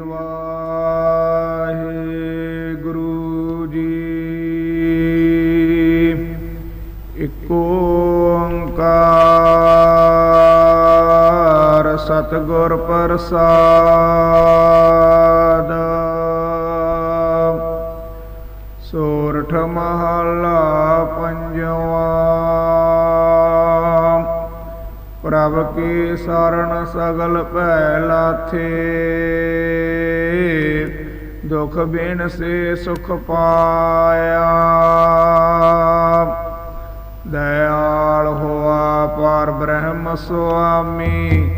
ਵਾਹਿਗੁਰੂ ਜੀ। ਇੱਕ ਓੰਕਾਰ ਸਤਿਗੁਰ ਪ੍ਰਸਾਦ। ਸੋਰਠ ਮਹਲਾ ਪੰਜਵਾ। ਪ੍ਰਭ ਕੀ ਸਰਣ ਸਗਲ ਭੈ ਲਾਥੇ। ਦੁਖ ਬਿਨ ਸੇ ਸੁਖ ਪਾਇਆ। ਦਇਆਲ ਹੋਆ ਪਰ ਬ੍ਰਹਮ ਸੁਆਮੀ,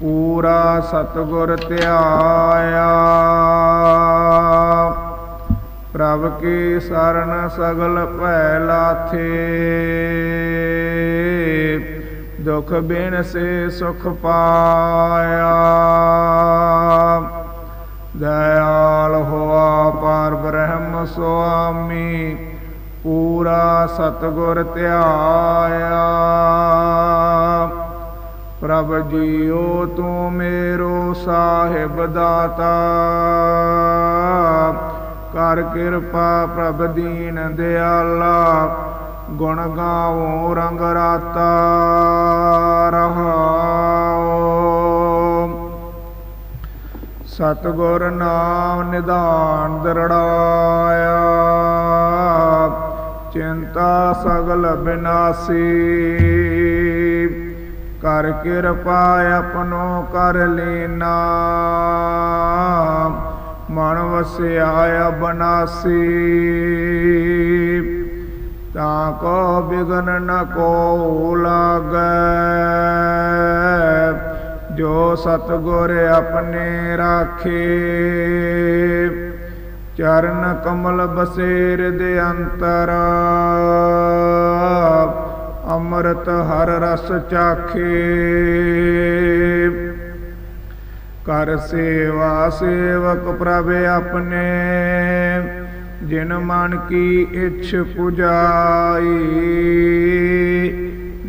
ਪੂਰਾ ਸਤਗੁਰ ਧਿਆਇਆ। ਪ੍ਰਭ ਕੀ ਸ਼ਰਨ ਸਗਲ ਭੈ ਲਾਥੇ ਦੁਖ ਬਿਨ ਸੇ ਸੁਖ ਪਾਇਆ। ਦਇਆਲ ਹੋਆ ਪਰ ਬ੍ਰਹਮ ਸੁਆਮੀ, ਪੂਰਾ ਸਤਗੁਰ ਧਿਆਇਆ। ਪ੍ਰਭ ਜੀਓ, ਤੂੰ ਮੇਰੋ ਸਾਹਿਬ ਦਾਤਾ। ਕਰ ਕਿਰਪਾ ਪ੍ਰਭ ਦੀਨ ਦਿਆਲਾ, ਗੁਣ ਗਾਵੋ ਰੰਗ ਰਾਤਾ ਰਹਾ। ਸਤਗੁਰ ਨਾਮ ਨਿਧਾਨ ਦਰੜਾਇਆ। ਚਿੰਤਾ ਸਗਲ ਬਿਨਾਸੀ। ਕਰ ਕਿਰਪਾ ਆਪਣੋ ਕਰ ਲੈਨਾ। ਮਨ ਵਸਿਆ ਬਨਾਸੀ। ਤਾਂ ਕੋ ਬਿਗਨ ਨ ਕੋ ਲਾਗੈ। ਸਤਗੁਰ ਆਪਣੇ ਰਾਖੇ। ਚਰਨ ਕਮਲ ਬਸੇਰ ਦੇ ਅੰਤਰ। ਅੰਮ੍ਰਿਤ ਹਰ ਰਸ ਚਾਖੇ। ਕਰ ਸੇਵਾ ਸੇਵਕ ਪ੍ਰਭ ਆਪਣੇ। ਜਿਨ ਮਨ ਕੀ ਇੱਛ ਪੁਜਾਈ।